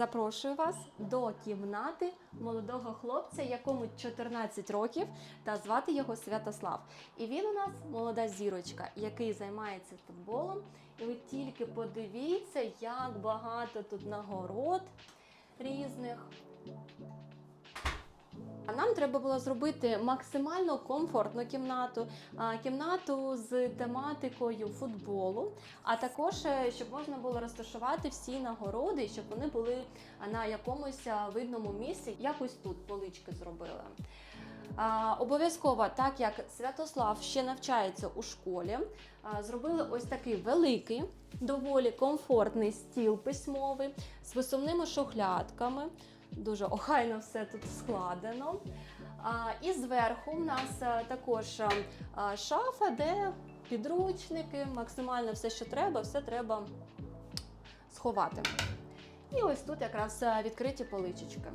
Запрошую вас до кімнати молодого хлопця, якому 14 років, та звати його Святослав. І він у нас молода зірочка, який займається футболом. І ви тільки подивіться, як багато тут нагород різних. Нам треба було зробити максимально комфортну кімнату, кімнату з тематикою футболу, а також е, щоб можна було розташувати всі нагороди, щоб вони були на якомусь видному місці. Якось тут полички зробили. Обов'язково, так як Святослав ще навчається у школі, зробили ось такий великий, доволі комфортний стіл письмовий з висувними шухлядками. Дуже охайно все тут складено. І зверху в нас також а, а, шафа, де підручники, максимально все, що треба, все треба сховати. І ось тут якраз відкриті поличечки.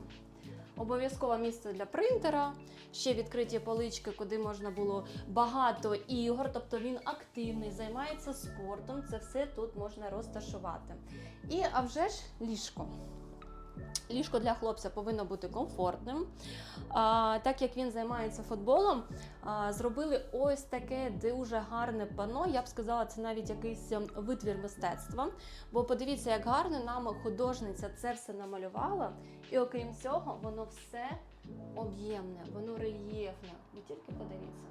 Обов'язкове місце для принтера, ще відкриті полички, куди можна було багато ігор, тобто він активний, займається спортом. Це все тут можна розташувати. І а вже ж ліжко. Ліжко для хлопця повинно бути комфортним. А, так як він займається футболом, а, зробили ось таке дуже гарне пано. Я б сказала, це навіть якийсь ем, витвір мистецтва. Бо подивіться, як гарно нам художниця це все намалювала. І окрім цього, воно все об'ємне, воно рельєфне. Ви тільки подивіться.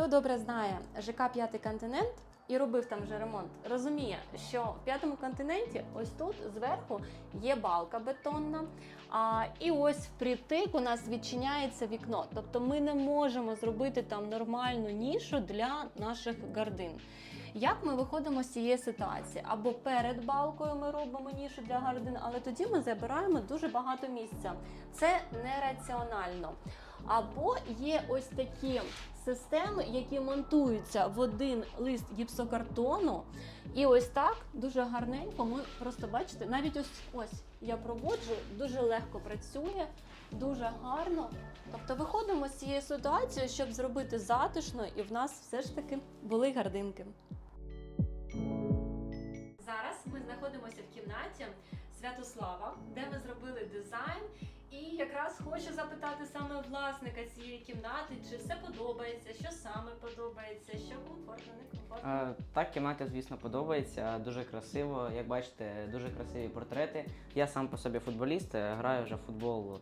Хто добре знає ЖК П'ятий континент і робив там вже ремонт, розуміє, що в п'ятому континенті ось тут зверху є балка бетонна. А, і ось впритик у нас відчиняється вікно. Тобто ми не можемо зробити там нормальну нішу для наших гардин. Як ми виходимо з цієї ситуації? Або перед балкою ми робимо нішу для гардин, але тоді ми забираємо дуже багато місця. Це нераціонально. Або є ось такі системи, які монтуються в один лист гіпсокартону. І ось так дуже гарненько. Ми просто бачите, навіть ось ось я проводжу, дуже легко працює, дуже гарно. Тобто виходимо з цієї ситуації, щоб зробити затишно, і в нас все ж таки були гардинки. Ми знаходимося в кімнаті Святослава, де ми зробили дизайн. І якраз хочу запитати саме власника цієї кімнати, чи все подобається, що саме подобається, що комфортно, не комфортно. Так, кімнаті, звісно, подобається, дуже красиво. Як бачите, дуже красиві портрети. Я сам по собі футболіст, е, граю вже в футбол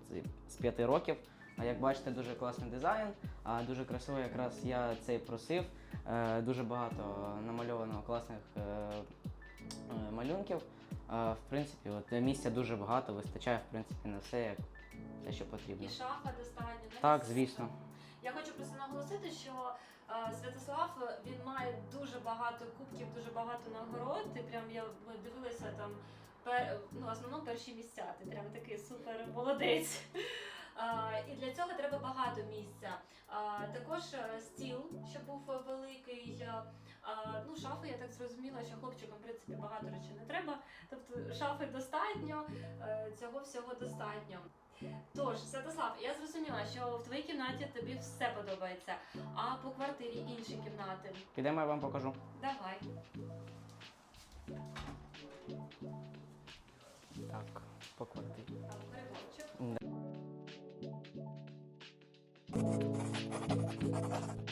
з 5 років. А як бачите, дуже класний дизайн, а дуже красиво якраз я це і просив. Е, Дуже багато намальовано класних е, малюнків. Е, В принципі, от місця дуже багато, вистачає в принципі на все, як те, що потрібно. І шафа достатньо. Так, звісно. Я хочу просто наголосити, що е, Святослав е, він має дуже багато кубків, дуже багато нагород. І прям я дивилася там пер, ну, в основному перші місця. Ти прям такий супер молодець. Е, і для цього треба багато місця. Е, також е, стіл, щоб був е, великий. Е, ну, шафи, я так зрозуміла, що хлопчикам в принципі багато речей не треба. Тобто шафи достатньо, е, цього всього достатньо. Тож, Святослав, я зрозуміла, що в твоїй кімнаті тобі все подобається, а по квартирі інші кімнати. Підемо, я вам покажу. Давай. Так, по квартирі. Там переговорчик. Да.